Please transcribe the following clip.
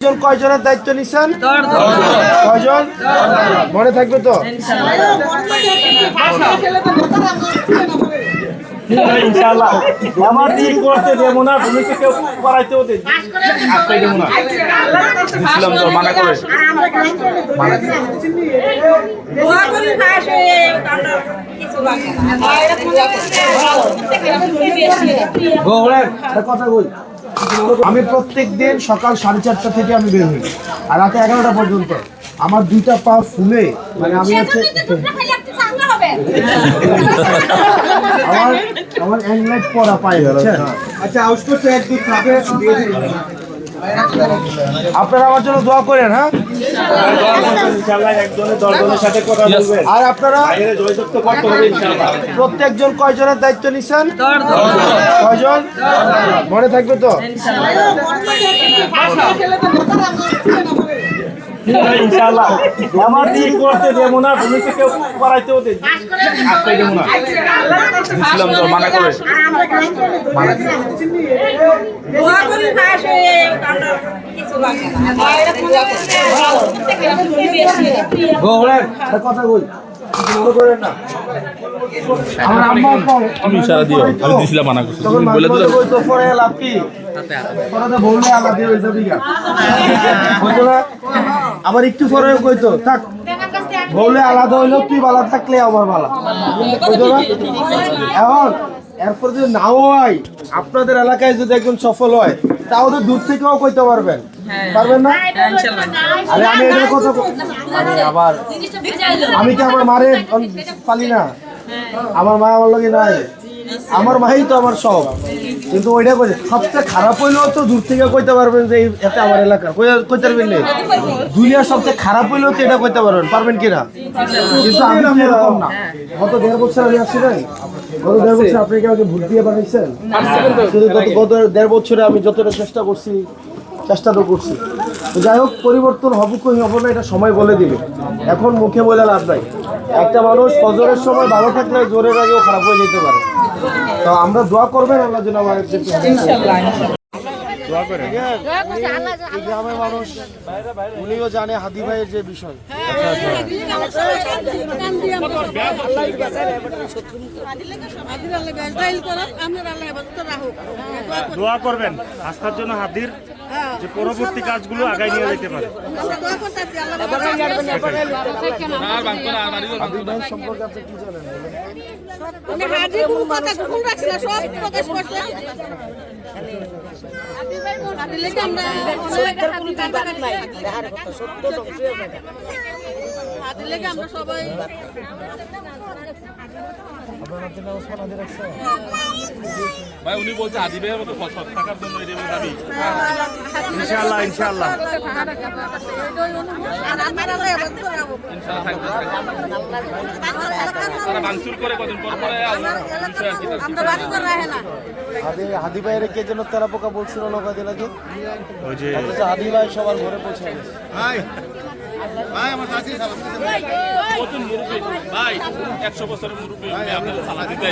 জন কয়জনের দায়িত্ব নিছেন? কয়জন? মনে থাকবে তো? ইনশাআল্লাহ। আমার দিক করতে দেবো না ভূমিকে কেউ করাইতেও দেবো আজকে দেবো না। ইসলাম তো মানা করে দোয়া করি পাশ হয়ে আমরা কিছু বাকি গৌরের কথা বল। আমি প্রত্যেক দিন সকাল সাড়ে চারটা থেকে আমি বের হই। আর রাতে এগারোটা পর্যন্ত। আমার দুইটা পা ফুলে মানে আমি হচ্ছে আমার আমার অ্যাংলাইট পরা পায় বুঝছেন? আচ্ছা আউট করতে এক দুই খাবে আপনারা আমার জন্য দোয়া করেন হ্যাঁ? আর আপনারা প্রত্যেকজন কয়জনের দায়িত্ব নিচ্ছেন কয়জন? মনে থাকবে তো? ইনশাআল্লাহ। আমার দিক করতে দেবো না ভূমিকে কেউ করাইতেও দেবো। না। ইসলাম তো মানা করে। কথা বল। আম্মা আমি ইশারা দিও আমি দিছিলাম মানা করছি। বলে দিলে তো পরে লাভ কি? পরে তো বললে আলাদা হয়ে যাবে না আবার একটু পরে কইতো থাক। বললে আলাদা হইল তুই বালা থাকলে আমার বালা। এখন এরপর যদি নাও হয় আপনাদের এলাকায় যদি একজন সফল হয় তাও তো দূর থেকেও কইতে পারবেন। পারবেন না? আরে আমি এটার কথা ক- আবার আমি কি আমার মারে পালি না? আমার মা আমার লগে নাই। আমার মাই তো আমার সব। কিন্তু ওইটা কই সবচেয়ে খারাপ হইলেও তো দূর থেকে কইতে পারবেন যে এটা আমার এলাকা। কই- কইতে পারবেন না? দুনিয়ার সবচেয়ে খারাপ হইলেও তো এটা কইতে পারবেন পারবেন কি না কিন্তু আমি তো এরকম না। গত দেড় বছর আমি আসছি নাই গত দেড় বছর আপনি কি আমাকে ভোট দিয়ে বানাইছেন শুধু গত দেড় বছরে আমি যতটা চেষ্টা করছি চেষ্টা তো করছি। যাই হোক পরিবর্তন হব কই হব না এটা সময় বলে দিবে। এখন মুখে বলে লাভ নাই। একটা মানুষ ফজরের সময় ভালো থাকলে জোরের আগেও খারাপ হয়ে যেতে পারে। তো আমরা দোয়া করবেন আল্লাহ যেন আমাদের গ্রামের মানুষ উনিও জানে হাদি ভাইয়ের যে বিষয়। দোয়া করবেন আস্থার জন্য হাতির যে পরবর্তী কাজগুলো আগায় নিয়ে যেতে পারে। সম্পর্কে আপনি কি জানেন আমরা সবাই আপনার নাম নাম ওসমান হাদি ভাই উনি বলছে আদিবের মতো সৎ থাকার জন্য এটা দাবি। ইনশাআল্লাহ ইনশাআল্লাহ। তারা ভাঙচুর করে কদিন পর পরে হাদি হাদি ভাইয়ের কে যেন তেরা পোকা বলছিল না কদিন আগে ওই যে হাদি ভাই সবার ঘরে পৌঁছে গেছে। ভাই একশো বছরের মুরব্বী আপনাদের সালা দিতে